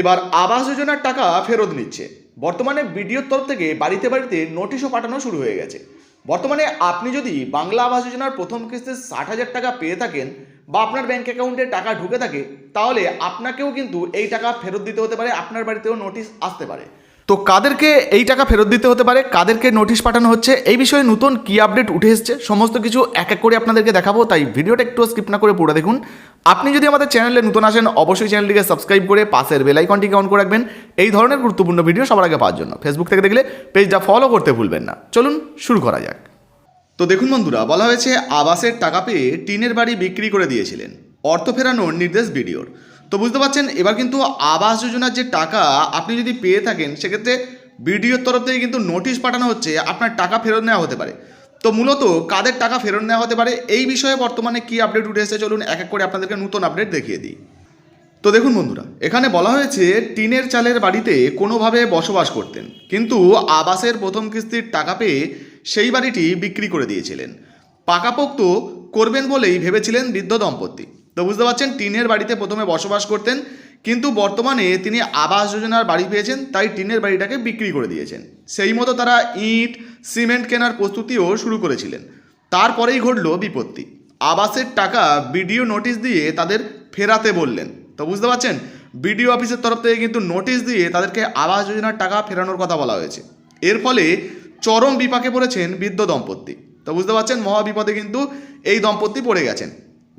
এবার আবাস যোজনার টাকা ফেরত নিচ্ছে। বর্তমানে বিডিওর তরফ থেকে বাড়িতে বাড়িতে নোটিশও পাঠানো শুরু হয়ে গেছে। বর্তমানে আপনি যদি বাংলা আবাস যোজনার প্রথম কিস্তে ষাট হাজার টাকা পেয়ে থাকেন বা আপনার ব্যাঙ্ক অ্যাকাউন্টে টাকা ঢুকে থাকে, তাহলে আপনাকেও কিন্তু এই টাকা ফেরত দিতে হতে পারে, আপনার বাড়িতেও নোটিশ আসতে পারে। তো কাদেরকে এই টাকা ফেরত দিতে হতে পারে? কাদেরকে নোটিশ পাঠানো হচ্ছে? এই বিষয়ে নতুন কি আপডেট উঠে এসছে? সমস্ত কিছু এক এক করে আপনাদেরকে দেখাবো, তাই ভিডিওটা একটু স্কিপ না করে পুরো দেখুন। আপনি যদি আমাদের চ্যানেলে নতুন আসেন, অবশ্যই চ্যানেলটিকে সাবস্ক্রাইব করে পাশের বেল আইকনটিকে অন করে রাখবেন। এই ধরনের গুরুত্বপূর্ণ ভিডিও সবার আগে পাওয়ার জন্য। ফেসবুক থেকে দেখলে পেজটা ফলো করতে ভুলবেন না। চলুন শুরু করা যাক। তো দেখুন বন্ধুরা, বলা হয়েছে আবাসের টাকা পেয়ে টিনের বাড়ি বিক্রি করে দিয়েছিলেন। অর্থ ফেরানোর নির্দেশ বিডিওর। তো বুঝতে পারছেন? এবার কিন্তু আবাস যোজনার যে টাকা আপনি যদি পেয়ে থাকেন, সেক্ষেত্রে বিডিওর তরফ থেকে কিন্তু নোটিশ পাঠানো হচ্ছে, আপনার টাকা ফেরত নেওয়া হতে পারে। তো মূলত কাদের টাকা ফেরত নেওয়া হতে পারে, এই বিষয়ে বর্তমানে কি আপডেট উঠে এসেছে? চলুন এক এক করে আপনাদেরকে নতুন আপডেট দেখিয়ে দিই। তো দেখুন বন্ধুরা, এখানে বলা হয়েছে, টিনের চালের বাড়িতে কোনোভাবে বসবাস করতেন, কিন্তু আবাসের প্রথম কিস্তির টাকা পেয়ে সেই বাড়িটি বিক্রি করে দিয়েছিলেন। পাকাপোক্ত করবেন বলেই ভেবেছিলেন বৃদ্ধ দম্পতি। তো বুঝতে পারছেন, টিনের বাড়িতে প্রথমে বসবাস করতেন, কিন্তু বর্তমানে তিনি আবাস যোজনার বাড়ি পেয়েছেন, তাই টিনের বাড়িটাকে বিক্রি করে দিয়েছেন। সেই মতো তারা ইট, সিমেন্ট কেনার প্রস্তুতিও শুরু করেছিলেন। তারপরেই ঘটল বিপত্তি। আবাসের টাকা বিডিও নোটিশ দিয়ে তাদের ফেরাতে বললেন। তো বুঝতে পারছেন, বিডিও অফিসের তরফ থেকে কিন্তু নোটিশ দিয়ে তাদেরকে আবাস যোজনার টাকা ফেরানোর কথা বলা হয়েছে। এর ফলে চরম বিপাকে পড়েছেন বৃদ্ধ দম্পতি। তো বুঝতে পারছেন, মহাবিপদে কিন্তু এই দম্পতি পড়ে গেছেন।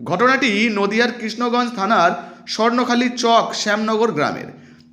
ঘটনাটি নদিয়ার কৃষ্ণগঞ্জ থানার স্বর্ণখালী চক শ্যামনগর গ্রামের।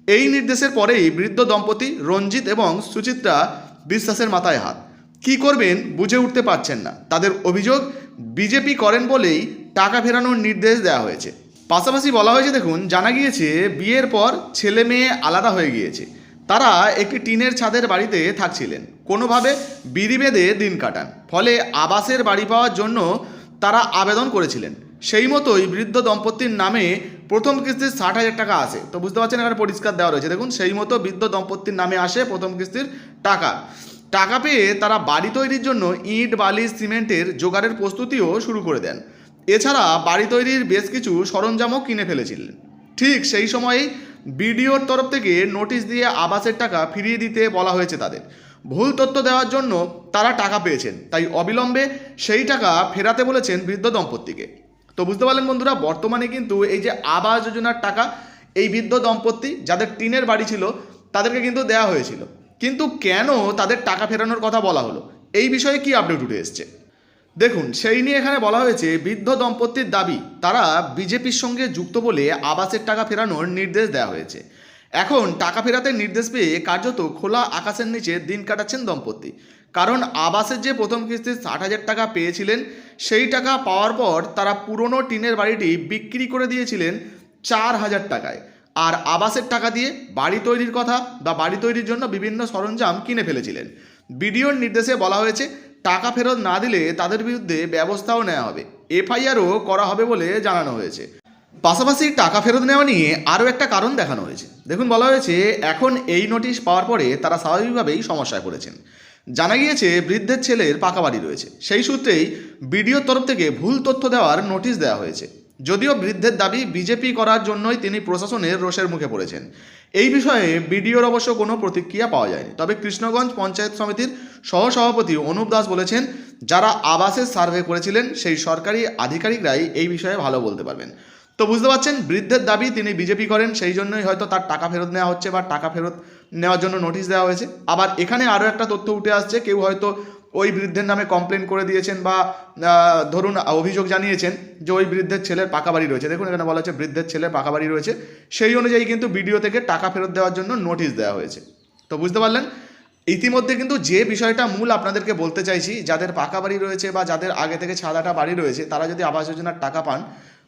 এই নির্দেশের পরেই বৃদ্ধ দম্পতি রঞ্জিত এবং সুচিত্রা বিশ্বাসের মাথায় হাত। কি করবেন বুঝে উঠতে পারছেন না। তাদের অভিযোগ, বিজেপি করেন বলেই টাকা ফেরানোর নির্দেশ দেওয়া হয়েছে। পাশাপাশি বলা হয়েছে, দেখুন, জানা গিয়েছে, বিয়ের পর ছেলে মেয়ে আলাদা হয়ে গিয়েছে। তারা একটি টিনের ছাদের বাড়িতে থাকছিলেন। কোনোভাবে বিধি বেঁধে দিন কাটান। ফলে আবাসের বাড়ি পাওয়ার জন্য তারা আবেদন করেছিলেন। সেই মতোই বৃদ্ধ দম্পতির নামে প্রথম কিস্তির ষাট হাজার টাকা আসে তো বুঝতে পারছেন এখানে পরিষ্কার দেওয়া রয়েছে। দেখুন, সেই মতো বৃদ্ধ দম্পতির নামে আসে প্রথম কিস্তির টাকা। টাকা পেয়ে তারা বাড়ি তৈরির জন্য ইট, বালি, সিমেন্টের জোগাড়ের প্রস্তুতিও শুরু করে দেন। এছাড়া বাড়ি তৈরির বেশ কিছু সরঞ্জামও কিনে ফেলেছিলেন। ঠিক সেই সময়েই বিডিওর তরফ থেকে নোটিশ দিয়ে আবাসের টাকা ফিরিয়ে দিতে বলা হয়েছে তাদের। ভুল তথ্য দেওয়ার জন্য তারা টাকা পেয়েছেন। তাই অবিলম্বে সেই টাকা ফেরাতে বলেছেন বৃদ্ধ দম্পতিকে। তো বুঝতে পারলেন বন্ধুরা, বর্তমানে কিন্তু এই যে আবাস যোজনার টাকা, এই বৃদ্ধ দম্পতি যাদের টিনের বাড়ি ছিল, তাদেরকে কিন্তু দেয়া হয়েছিল। কিন্তু কেন তাদের টাকা ফেরানোর কথা বলা হলো? এই বিষয়ে কি আপডেট উঠে এসছে? দেখুন, সেই নিয়ে এখানে বলা হয়েছে, বৃদ্ধ দম্পতির দাবি, তারা বিজেপির সঙ্গে যুক্ত বলে আবাসের টাকা ফেরানোর নির্দেশ দেওয়া হয়েছে। এখন টাকা ফেরাতে নির্দেশ পেয়ে কার্যত খোলা আকাশের নিচে দিন কাটাচ্ছেন দম্পতি। কারণ আবাসের যে প্রথম কিস্তি ষাট হাজার টাকা পেয়েছিলেন, সেই টাকা পাওয়ার পর তারা পুরনো টিনের বাড়িটি বিক্রি করে দিয়েছিলেন চার হাজার টাকায়। আর আবাসের টাকা দিয়ে বাড়ি তৈরির কথা বা বাড়ি তৈরির জন্য বিভিন্ন সরঞ্জাম কিনে ফেলেছিলেন। বিডিওর নির্দেশে বলা হয়েছে, টাকা ফেরত না দিলে তাদের বিরুদ্ধে ব্যবস্থাও নেওয়া হবে। এফআইআরও করা হবে বলে জানানো হয়েছে। পাশাপাশি টাকা ফেরত নেওয়া নিয়ে আরও একটা কারণ দেখানো হয়েছে। দেখুন, বলা হয়েছে, এখন এই নোটিশ পাওয়ার পরে তারা স্বাভাবিকভাবেই সমস্যায় পড়েছেন। জানা গিয়েছে, বৃদ্ধের ছেলের পাকা বাড়ি রয়েছে। সেই সূত্রেই বিডিওর তরফ থেকে ভুল তথ্য দেওয়ার নোটিশ দেওয়া হয়েছে। যদিও বৃদ্ধের দাবি বিজেপি করার জন্যই তিনি প্রশাসনের রোষের মুখে পড়েছেন। এই বিষয়ে বিডিওর অবশ্য কোনো প্রতিক্রিয়া পাওয়া যায়নি। তবে কৃষ্ণগঞ্জ পঞ্চায়েত সমিতির সহসভাপতি অনুপ দাস বলেছেন, যারা আবাসের সার্ভে করেছিলেন, সেই সরকারি আধিকারিকরাই এই বিষয়ে ভালো বলতে পারবেন। তো বুঝতে পারছেন, বৃদ্ধের দাবি তিনি বিজেপি করেন, সেই জন্যই হয়তো তার টাকা ফেরত নেওয়া হচ্ছে বা টাকা ফেরত নেওয়ার জন্য নোটিশ দেওয়া হয়েছে। আবার এখানে আরও একটা তথ্য উঠে আসছে, কেউ হয়তো ওই বৃদ্ধের নামে কমপ্লেন করে দিয়েছেন বা ধরুন অভিযোগ জানিয়েছেন যে ওই বৃদ্ধের ছেলের পাকা বাড়ি রয়েছে। দেখুন এখানে বলা হচ্ছে বৃদ্ধের ছেলের পাকা বাড়ি রয়েছে। সেই অনুযায়ী কিন্তু বিডিও থেকে টাকা ফেরত দেওয়ার জন্য নোটিশ দেওয়া হয়েছে। তো বুঝতে পারলেন? ইতিমধ্যে কিন্তু যে বিষয়টা মূল আপনাদেরকে বলতে চাইছি, যাদের পাকা বাড়ি রয়েছে বা যাদের আগে থেকে ছাদাটা বাড়ি রয়েছে, তারা যদি আবাস যোজনার টাকা পান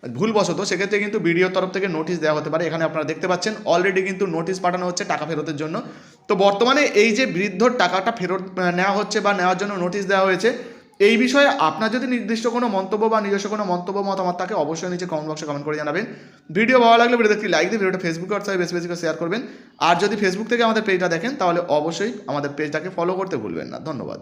ভুলবশত সেক্ষেত্রে কিন্তু বিডিওর তরফ থেকে নোটিশ দেওয়া হতে পারে। এখানে আপনারা দেখতে পাচ্ছেন অলরেডি কিন্তু নোটিশ পাঠানো হচ্ছে টাকা ফেরতের জন্য। তো বর্তমানে এই যে বৃদ্ধর টাকাটা ফেরত নেওয়া হচ্ছে বা নেওয়ার জন্য নোটিশ দেওয়া হয়েছে, এই বিষয়ে আপনার যদি নির্দিষ্ট কোনো মন্তব্য বা নিজস্ব কোনো মন্তব্য, মতামত থাকে, অবশ্যই নিচে কমেন্ট বক্সে কমেন্ট করে জানাবেন। ভিডিও ভালো লাগলে ভিডিওতে একটি লাইক দিয়ে ভিডিওটা ফেসবুকে হোয়াটসঅ্যাপে বেশি বেশি করে শেয়ার করবেন। আর যদি ফেসবুক থেকে আমাদের পেজটা দেখেন, তাহলে অবশ্যই আমাদের পেজটাকে ফলো করতে ভুলবেন না। ধন্যবাদ।